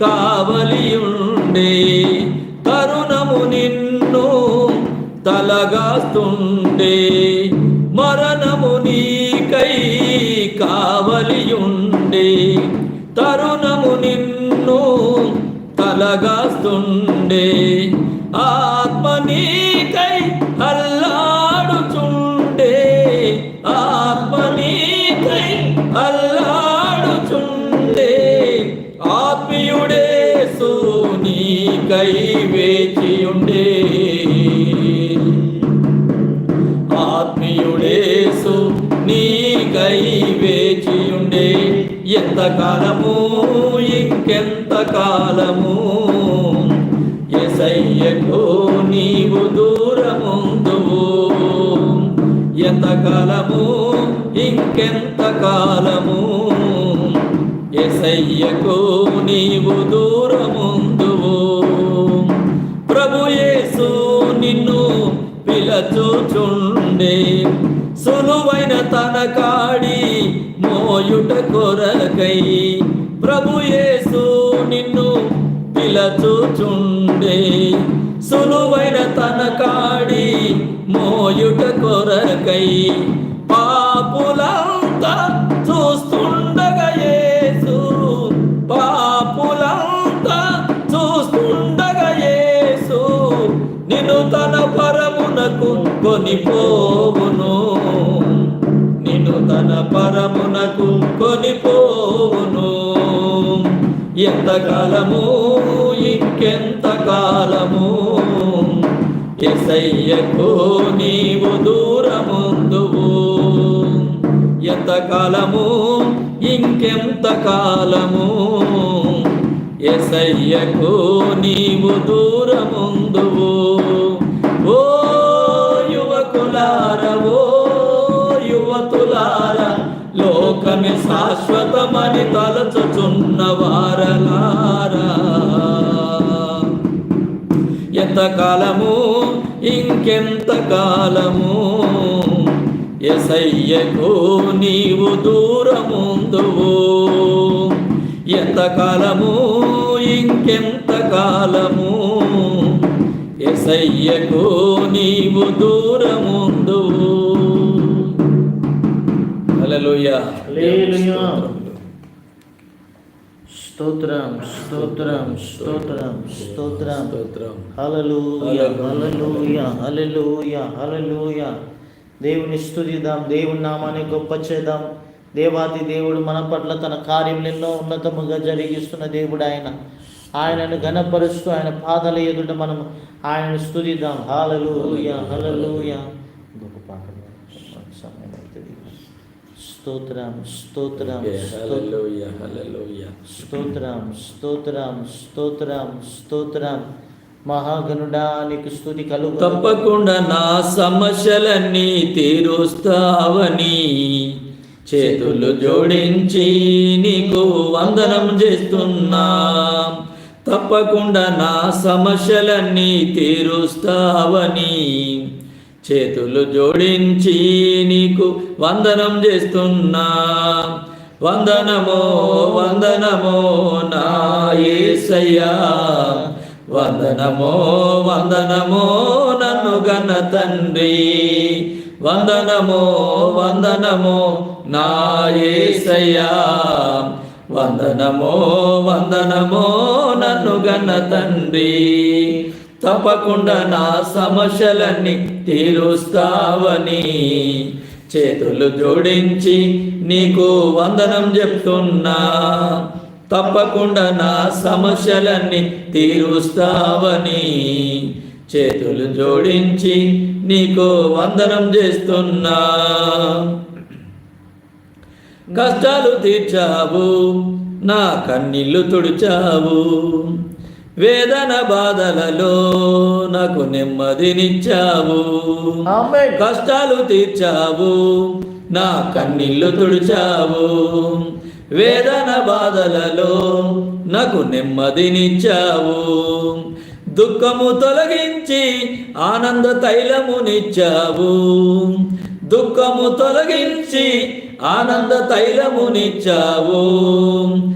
కావలియుండే. తరుణము నిన్ను తలగాస్తుండే. మరణము నీకై కావలియుండే. తరుణము నిన్ను తలగాస్తుండే. ఆత్మ నీకై అల్లాడుచుండే. ఆత్మ నీకై అల్లా ఎంత కాలము ఇంకెంత కాలము ఎసయ్యకు నీవు దూరముందువు. ఎంత కాలము ఇంకెంత కాలము ఎసయ్యకు నీవు దూరముందువు. ప్రభు యేసు నిన్ను పిలచూచుండే. సులువైన తన కాడి మోయుట కొరకై ప్రభుయేసు నిన్ను పిలచుచుండే. సులువైన తన కాడి మోయుట కొరకై పాపులంతా చూస్తుండగా యేసు పాపులంతా చూస్తుండగా యేసు నిన్ను తన పరమునకు కొనిపో పరమునకు కొనిపోవును ఎంతకాలము ఇంకెంత కాలము? ఎసయ్యకు నీవు దూరముందువు. ఎంతకాలము ఇంకెంత కాలము? ఎసయ్యకు నీవు దూరముందువు. ఓ యువకులారవో యువతులార లోకమే శాశ్వతమని తలచుచున్న వారలారా. ఎంతకాలము ఇంకెంత కాలము ఎసయ్యకు నీవు దూరముందువు. ఎంతకాలము ఇంకెంత కాలము ఎసయ్యకు నీవు దూరముందువు. స్తోత్రం. స్తోత్రం స్తోత్రం స్తోత్రం హల్లెలూయా దేవుని స్తుతిద్దాం దేవుని నామాన్ని గొప్ప చేద్దాం. దేవాది దేవుడు మన పట్ల తన కార్యములు ఎన్నో ఉన్నతముగా జరిగిస్తున్న దేవుడు ఆయన. ఆయనను ఘనపరుస్తూ ఆయన పాదాల ఎదుట మనం ఆయనను స్తుతిద్దాం. హల్లెలూయా హల్లెలూయా గొప్ప పాట సమయం అవుతుంది స్తోత్రం స్తోత్రం స్తోత్రం. స్తోత్రం స్తోత్రం స్తోత్రం మహాగణుడా నీకు స్తుతి కలుగు తప్పకుండా నా సమస్యలన్నీ తీరుస్తావని చేతులు జోడించి నీకు వందనం చేస్తున్నా. తప్పకుండా నా సమస్యలన్నీ తీరుస్తావని చేతులు జోడించి నీకు వందనం చేస్తున్నా. వందనమో వందనమో నాయసయ్యా వందనమో వందనమో నన్ను గన్న తండ్రి. వందనమో వందనమో నా యేసయ్యా వందనమో వందనమో నన్ను గన్న తండ్రి. తప్పకుండా నా సమస్యలన్నీ తీరుస్తావని చేతులు జోడించి నీకు వందనం చెప్తున్నా. తప్పకుండా నా సమస్యలన్నీ తీరుస్తావని చేతులు జోడించి నీకు వందనం చేస్తున్నా. కష్టాలు తీర్చావు నా కన్నీళ్ళు తుడిచావు. వేదన బాధలలో నాకు నెమ్మదినిచ్చావు. కష్టాలు తీర్చావు. నా కన్నీళ్ళు తుడిచావు. వేదన బాధలలో నాకు నెమ్మదినిచ్చావు దుఃఖము తొలగించి ఆనంద తైలమునిచ్చావు దుఃఖము తొలగించి ఆనంద తైలమునిచ్చావు